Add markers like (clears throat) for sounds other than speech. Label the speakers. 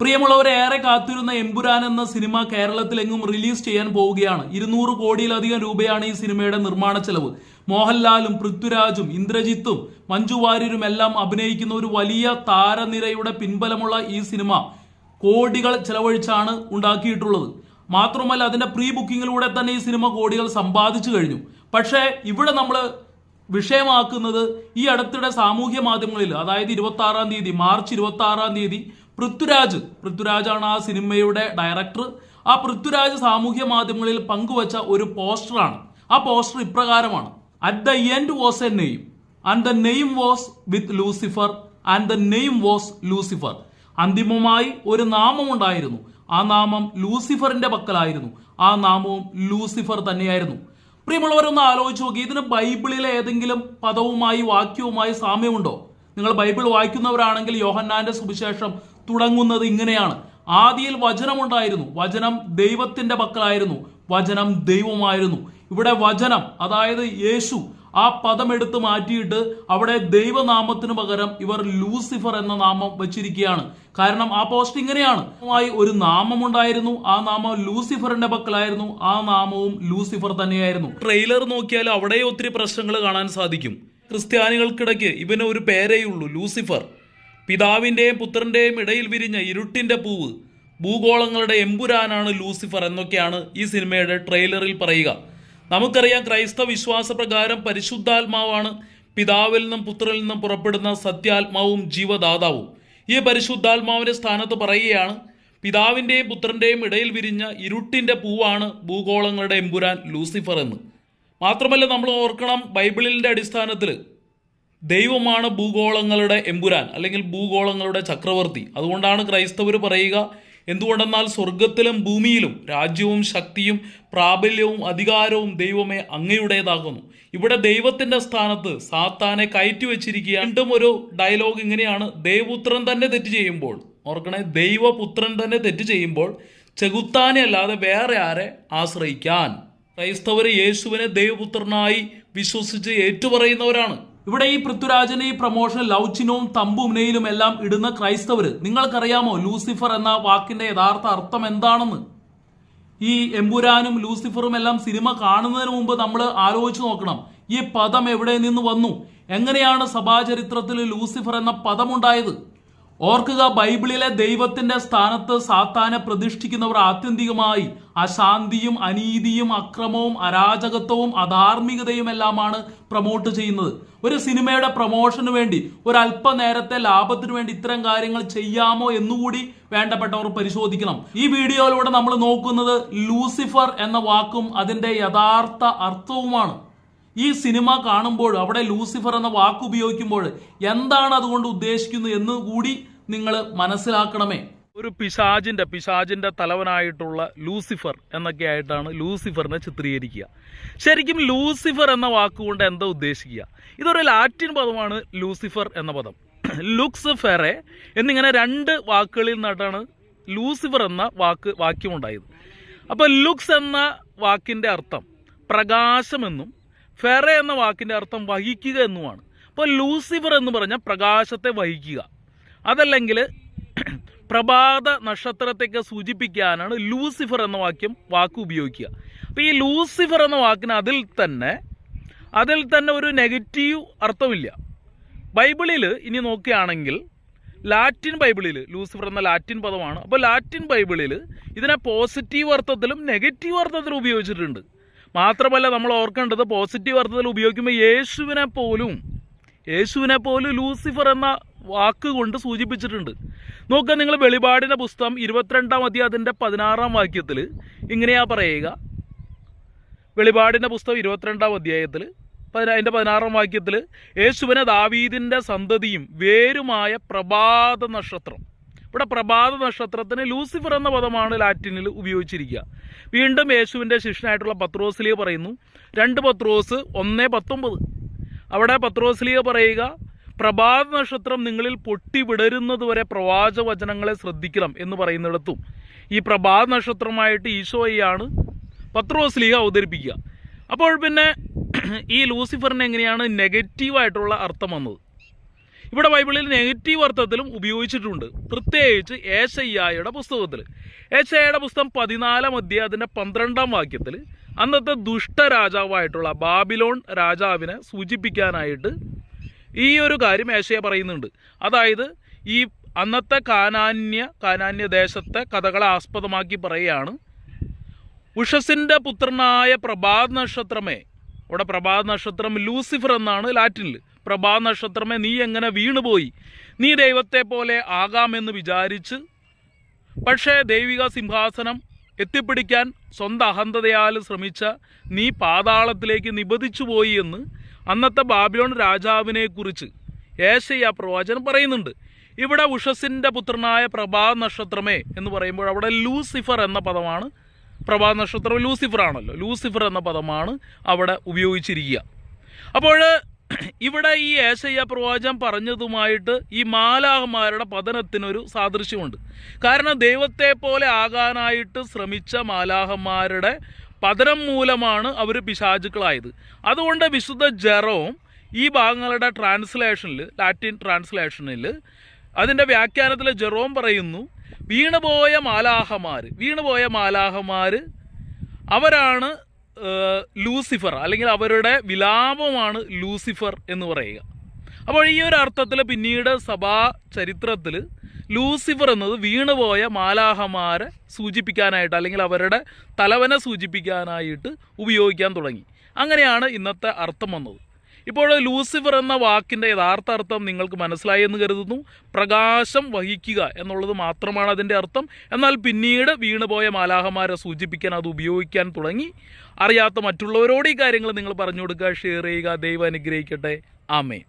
Speaker 1: പ്രിയമുള്ളവരെ ഏറെ കാത്തിരുന്ന എമ്പുരാൻ എന്ന സിനിമ കേരളത്തിലെങ്ങും റിലീസ് ചെയ്യാൻ പോവുകയാണ്. ഇരുന്നൂറ് കോടിയിലധികം രൂപയാണ് ഈ സിനിമയുടെ നിർമ്മാണ ചെലവ്. മോഹൻലാലും പൃഥ്വിരാജും ഇന്ദ്രജിത്തും മഞ്ജു വാര്യരും എല്ലാം അഭിനയിക്കുന്ന ഒരു വലിയ താരനിരയുടെ പിൻബലമുള്ള ഈ സിനിമ കോടികൾ ചെലവഴിച്ചാണ് ഉണ്ടാക്കിയിട്ടുള്ളത്. മാത്രമല്ല അതിന്റെ പ്രീ ബുക്കിങ്ങിലൂടെ തന്നെ ഈ സിനിമ കോടികൾ സമ്പാദിച്ചു കഴിഞ്ഞു. പക്ഷേ ഇവിടെ നമ്മൾ വിഷയമാക്കുന്നത് ഈ അടുത്തിടെ സാമൂഹ്യ മാധ്യമങ്ങളിൽ അതായത് ഇരുപത്തി ആറാം തീയതി മാർച്ച് ഇരുപത്തി ആറാം തീയതി പൃഥ്വിരാജ്. പൃഥ്വിരാജാണ് ആ സിനിമയുടെ ഡയറക്ടർ ആ പൃഥ്വിരാജ് സാമൂഹ്യ മാധ്യമങ്ങളിൽ പങ്കുവച്ച ഒരു പോസ്റ്ററാണ്. ആ പോസ്റ്റർ ഇപ്രകാരമാണ്. At the end was a name and the name was with Lucifer and the name was Lucifer അന്തിമമായി ഒരു നാമമുണ്ടായിരുന്നു ആ നാമം ലൂസിഫറിന്റെ പക്കലായിരുന്നു. ആ നാമവും ലൂസിഫർ തന്നെയായിരുന്നു. പ്രിയമുള്ളവരൊന്ന് ആലോചിച്ച് നോക്കി. ഇതിന് ബൈബിളിലെ ഏതെങ്കിലും പദവുമായി വാക്യവുമായി സാമ്യമുണ്ടോ? നിങ്ങൾ ബൈബിൾ വായിക്കുന്നവരാണെങ്കിൽ യോഹന്നാന്റെ സുവിശേഷം തുടങ്ങുന്നത് ഇങ്ങനെയാണ്. ആദിയിൽ വചനമുണ്ടായിരുന്നു. വചനം ദൈവത്തിന്റെ പക്കലായിരുന്നു വചനം ദൈവമായിരുന്നു. ഇവിടെ വചനം അതായത് യേശു ആ പദം എടുത്ത് മാറ്റിയിട്ട് അവിടെ ദൈവനാമത്തിന് പകരം ഇവർ ലൂസിഫർ എന്ന നാമം വെച്ചിരിക്കുകയാണ്. കാരണം ആ പോസ്റ്റ് ഇങ്ങനെയാണ്. ഒരു നാമം ഉണ്ടായിരുന്നു ആ നാമം ലൂസിഫറിന്റെ പക്കലായിരുന്നു ആ നാമവും ലൂസിഫർ തന്നെയായിരുന്നു. ട്രെയിലർ നോക്കിയാൽ അവിടെ ഒത്തിരി പ്രശ്നങ്ങൾ കാണാൻ സാധിക്കും. ക്രിസ്ത്യാനികൾക്കിടയ്ക്ക് ഇവന് ഒരു പേരേ ഉള്ളൂ ലൂസിഫർ. പിതാവിന്റെയും പുത്രന്റെയും ഇടയിൽ വിരിഞ്ഞ ഇരുട്ടിന്റെ പൂവ് ഭൂഗോളങ്ങളുടെ എമ്പുരാനാണ് ലൂസിഫർ എന്നൊക്കെയാണ് ഈ സിനിമയുടെ ട്രെയിലറിൽ പറയുക. നമുക്കറിയാം ക്രൈസ്തവ വിശ്വാസ പ്രകാരം പരിശുദ്ധാത്മാവാണ് പിതാവിൽ നിന്നും പുത്രനിൽ നിന്നും പുറപ്പെടുന്ന സത്യാത്മാവും ജീവദാതാവും. ഈ പരിശുദ്ധാത്മാവിന്റെ സ്ഥാനത്ത് പറയുകയാണ് പിതാവിന്റെയും പുത്രന്റെയും ഇടയിൽ വിരിഞ്ഞ ഇരുട്ടിന്റെ പൂവാണ് ഭൂഗോളങ്ങളുടെ എമ്പുരാൻ ലൂസിഫർ എന്ന്. മാത്രമല്ല നമ്മൾ ഓർക്കണം ബൈബിളിന്റെ അടിസ്ഥാനത്തിൽ ദൈവമാണ് ഭൂഗോളങ്ങളുടെ എമ്പുരാൻ അല്ലെങ്കിൽ ഭൂഗോളങ്ങളുടെ ചക്രവർത്തി. അതുകൊണ്ടാണ് ക്രൈസ്തവർ പറയുക എന്തുകൊണ്ടെന്നാൽ സ്വർഗത്തിലും ഭൂമിയിലും രാജ്യവും ശക്തിയും പ്രാബല്യവും അധികാരവും ദൈവമേ അങ്ങയുടേതാകുന്നു. ഇവിടെ ദൈവത്തിന്റെ സ്ഥാനത്ത് സാത്താനെ കയറ്റി വെച്ചിരിക്കുക വീണ്ടും ഒരു ഡയലോഗ് ഇങ്ങനെയാണ്. ദൈവപുത്രൻ തന്നെ തെറ്റ് ചെയ്യുമ്പോൾ ഓർക്കണേ ദൈവപുത്രൻ തന്നെ തെറ്റ് ചെയ്യുമ്പോൾ ചെകുത്താനെ അല്ലാതെ വേറെ ആരെ ആശ്രയിക്കാൻ. ക്രൈസ്തവർ യേശുവിനെ ദൈവപുത്രനായി വിശ്വസിച്ച് ഏറ്റുപറയുന്നവരാണ്. ഇവിടെ ഈ പൃഥ്വിരാജന് ഈ പ്രൊമോഷൻ ലൗച്ചിനും തമ്പുമിനയിലും എല്ലാം ഇടുന്ന ക്രൈസ്തവർ നിങ്ങൾക്കറിയാമോ ലൂസിഫർ എന്ന വാക്കിന്റെ യഥാർത്ഥ അർത്ഥം എന്താണെന്ന്? ഈ എമ്പുരാനും ലൂസിഫറും എല്ലാം സിനിമ കാണുന്നതിന് മുമ്പ് നമ്മൾ ആലോചിച്ച് നോക്കണം. ഈ പദം എവിടെ നിന്ന് വന്നു? എങ്ങനെയാണ് സഭാചരിത്രത്തിൽ ലൂസിഫർ എന്ന പദമുണ്ടായത്? ഓർക്കുക ബൈബിളിലെ ദൈവത്തിന്റെ സ്ഥാനത്ത് സാത്താനെ പ്രതിഷ്ഠിക്കുന്നവർ ആത്യന്തികമായി അശാന്തിയും അനീതിയും അക്രമവും അരാജകത്വവും അധാർമികതയും എല്ലാമാണ് പ്രൊമോട്ട് ചെയ്യുന്നത്. ഒരു സിനിമയുടെ പ്രൊമോഷന് വേണ്ടി ഒരു അല്പനേരത്തെ ലാഭത്തിനു വേണ്ടി ഇത്തരം കാര്യങ്ങൾ ചെയ്യാമോ എന്നുകൂടി വേണ്ടപ്പെട്ടവർ പരിശോധിക്കണം. ഈ വീഡിയോയിലൂടെ നമ്മൾ നോക്കുന്നത് ലൂസിഫർ എന്ന വാക്കും അതിന്റെ യഥാർത്ഥ അർത്ഥവുമാണ്. ഈ സിനിമ കാണുമ്പോൾ അവിടെ ലൂസിഫർ എന്ന വാക്ക് ഉപയോഗിക്കുമ്പോൾ എന്താണ് അതുകൊണ്ട് ഉദ്ദേശിക്കുന്നത് എന്ന് കൂടി നിങ്ങൾ മനസ്സിലാക്കണമേ. ഒരു പിശാജിന്റെ പിശാജിന്റെ തലവനായിട്ടുള്ള ലൂസിഫർ എന്നൊക്കെ ആയിട്ടാണ് ലൂസിഫറിനെ ചിത്രീകരിക്കുക. ശരിക്കും ലൂസിഫർ എന്ന വാക്കുകൊണ്ട് എന്താ ഉദ്ദേശിക്കുക? ഇതൊരു ലാറ്റിൻ പദമാണ് ലൂസിഫർ എന്ന പദം. ലുക്സ് ഫെറെ എന്നിങ്ങനെ രണ്ട് വാക്കുകളിൽ നിന്നായിട്ടാണ് ലൂസിഫർ എന്ന വാക്ക് വാക്യമുണ്ടായത് അപ്പോൾ ലുക്സ് എന്ന വാക്കിന്റെ അർത്ഥം പ്രകാശമെന്നും ഫെറെ എന്ന വാക്കിന്റെ അർത്ഥം വഹിക്കുക എന്നുമാണ്. അപ്പോൾ ലൂസിഫർ എന്ന് പറഞ്ഞാൽ പ്രകാശത്തെ വഹിക്കുക. അതല്ലെങ്കിൽ (clears throat) പ്രഭാത നക്ഷത്രത്തെയൊക്കെ സൂചിപ്പിക്കാനാണ് ലൂസിഫർ എന്ന വാക്യം വാക്ക് ഉപയോഗിക്കുക. അപ്പോൾ ഈ ലൂസിഫർ എന്ന വാക്കിന് അതിൽ തന്നെ അതിൽ തന്നെ ഒരു നെഗറ്റീവ് അർത്ഥമില്ല. ബൈബിളിൽ ഇനി നോക്കുകയാണെങ്കിൽ ലാറ്റിൻ ബൈബിളിൽ ലൂസിഫർ എന്ന ലാറ്റിൻ പദമാണ്. അപ്പോൾ ലാറ്റിൻ ബൈബിളിൽ ഇതിനെ പോസിറ്റീവ് അർത്ഥത്തിലും നെഗറ്റീവ് അർത്ഥത്തിലും ഉപയോഗിച്ചിട്ടുണ്ട്. മാത്രമല്ല നമ്മൾ ഓർക്കേണ്ടത് പോസിറ്റീവ് അർത്ഥത്തിൽ ഉപയോഗിക്കുമ്പോൾ യേശുവിനെ പോലും യേശുവിനെ പോലും ലൂസിഫർ എന്ന വാക്ക് കൊണ്ട് സൂചിപ്പിച്ചിട്ടുണ്ട്. നോക്കുക നിങ്ങൾ വെളിപാടിന്റെ പുസ്തകം ഇരുപത്തിരണ്ടാം അധ്യായത്തിന്റെ പതിനാറാം വാക്യത്തിൽ ഇങ്ങനെയാ പറയുക. വെളിപാടിന്റെ പുസ്തകം ഇരുപത്തിരണ്ടാം അധ്യായത്തിൽ അതിന്റെ പതിനാറാം വാക്യത്തിൽ യേശുവിനെ ദാവീദിന്റെ സന്തതിയും വേരുമായ പ്രഭാത നക്ഷത്രം. ഇവിടെ പ്രഭാത നക്ഷത്രത്തിന് ലൂസിഫർ എന്ന പദമാണ് ലാറ്റിനിൽ ഉപയോഗിച്ചിരിക്കുക. വീണ്ടും യേശുവിന്റെ ശിഷ്യനായിട്ടുള്ള പത്രോസ്ലിയ പറയുന്നു രണ്ട് പത്രോസ് ഒന്ന് പത്തൊമ്പത്. അവിടെ പത്രോസ്ലിയ പറയുക പ്രഭാത നക്ഷത്രം നിങ്ങളിൽ പൊട്ടി വിടരുന്നത് വരെ പ്രവാചവചനങ്ങളെ ശ്രദ്ധിക്കണം എന്ന് പറയുന്നിടത്തും. ഈ പ്രഭാത നക്ഷത്രമായിട്ട് ഈശോയാണ് പത്രോസ്ലിയ അവതരിപ്പിക്കുക. അപ്പോൾ പിന്നെ ഈ ലൂസിഫറിന് എങ്ങനെയാണ് നെഗറ്റീവായിട്ടുള്ള അർത്ഥം വന്നത്? ഇവിടെ ബൈബിളിൽ നെഗറ്റീവ് അർത്ഥത്തിലും ഉപയോഗിച്ചിട്ടുണ്ട്. പ്രത്യേകിച്ച് ഏശയ്യായുടെ പുസ്തകത്തിൽ. ഏശയ്യയുടെ പുസ്തകം പതിനാലാം അധ്യായം അതിന്റെ പന്ത്രണ്ടാം വാക്യത്തിൽ അന്നത്തെ ദുഷ്ടരാജാവായിട്ടുള്ള ബാബിലോൺ രാജാവിനെ സൂചിപ്പിക്കാനായിട്ട് ഈ ഒരു കാര്യം ഏശയ പറയുന്നുണ്ട്. അതായത് ഈ അന്നത്തെ കാനാന്യ കാനാന്യ ദേശത്തെ കഥകളെ ആസ്പദമാക്കി പറയുകയാണ് ഉഷസിന്റെ പുത്രനായ പ്രഭാത് നക്ഷത്രമേ അവിടെ പ്രഭാത് നക്ഷത്രം ലൂസിഫർ എന്നാണ് ലാറ്റിനിൽ പ്രഭാത് നക്ഷത്രമേ നീ എങ്ങനെ വീണുപോയി? നീ ദൈവത്തെ പോലെ ആകാമെന്ന് വിചാരിച്ച്. പക്ഷേ ദൈവിക സിംഹാസനം എത്തിപ്പിടിക്കാൻ സ്വന്തം അഹന്തതയാൽ ശ്രമിച്ച നീ പാതാളത്തിലേക്ക് നിബദിച്ചു പോയി എന്ന് അന്നത്തെ ബാബിലോൺ രാജാവിനെക്കുറിച്ച് ഏശയ്യ പ്രവാചകൻ പറയുന്നുണ്ട്. ഇവിടെ ഉഷസിന്റെ പുത്രനായ പ്രഭാ നക്ഷത്രമേ എന്ന് പറയുമ്പോൾ അവിടെ ലൂസിഫർ എന്ന പദമാണ്. പ്രഭാ നക്ഷത്രം ലൂസിഫർ ആണല്ലോ ലൂസിഫർ എന്ന പദമാണ് അവിടെ ഉപയോഗിച്ചിരിക്കുക. അപ്പോൾ ഇവിടെ ഈ ഏശയ്യ പ്രവാചകം പറഞ്ഞതുമായിട്ട് ഈ മാലാഹമാരുടെ പതനത്തിനൊരു സാദൃശ്യമുണ്ട്. കാരണം ദൈവത്തെ പോലെ ആകാനായിട്ട് ശ്രമിച്ച മാലാഹന്മാരുടെ പതനം മൂലമാണ് അവർ പിശാചുക്കളായത്. അതുകൊണ്ട് വിശുദ്ധ ജെറോം ഈ ഭാഗങ്ങളുടെ ട്രാൻസ്ലേഷനിൽ ലാറ്റിൻ ട്രാൻസ്ലേഷനിൽ അതിന്റെ വ്യാഖ്യാനത്തിൽ ജെറോം പറയുന്നു വീണുപോയ മാലാഹമാർ വീണുപോയ മാലാഹമാർ അവരാണ് ലൂസിഫർ അല്ലെങ്കിൽ അവരുടെ വിലാപമാണ് ലൂസിഫർ എന്ന് പറയുക. അപ്പോൾ ഈ ഒരു അർത്ഥത്തിൽ പിന്നീട് സഭാ ചരിത്രത്തിൽ ലൂസിഫർ എന്നത് വീണുപോയ മാലാഹമാരെ സൂചിപ്പിക്കാനായിട്ട് അല്ലെങ്കിൽ അവരുടെ തലവനെ സൂചിപ്പിക്കാനായിട്ട് ഉപയോഗിക്കാൻ തുടങ്ങി. അങ്ങനെയാണ് ഇന്നത്തെ അർത്ഥം വന്നത്. ഇപ്പോൾ ലൂസിഫർ എന്ന വാക്കിന്റെ യഥാർത്ഥ അർത്ഥം നിങ്ങൾക്ക് മനസ്സിലായി എന്ന് കരുതുന്നു. പ്രകാശം വഹിക്കുക എന്നുള്ളത് മാത്രമാണ് അതിന്റെ അർത്ഥം. എന്നാൽ പിന്നീട് വീണുപോയ മാലാഹമാരെ സൂചിപ്പിക്കാൻ അത് ഉപയോഗിക്കാൻ തുടങ്ങി. അറിയാത്ത മറ്റുള്ളവരോട് ഈ കാര്യങ്ങൾ നിങ്ങൾ പറഞ്ഞു കൊടുക്കുക. ഷെയർ ചെയ്യുക. ദൈവം അനുഗ്രഹിക്കട്ടെ. ആമേ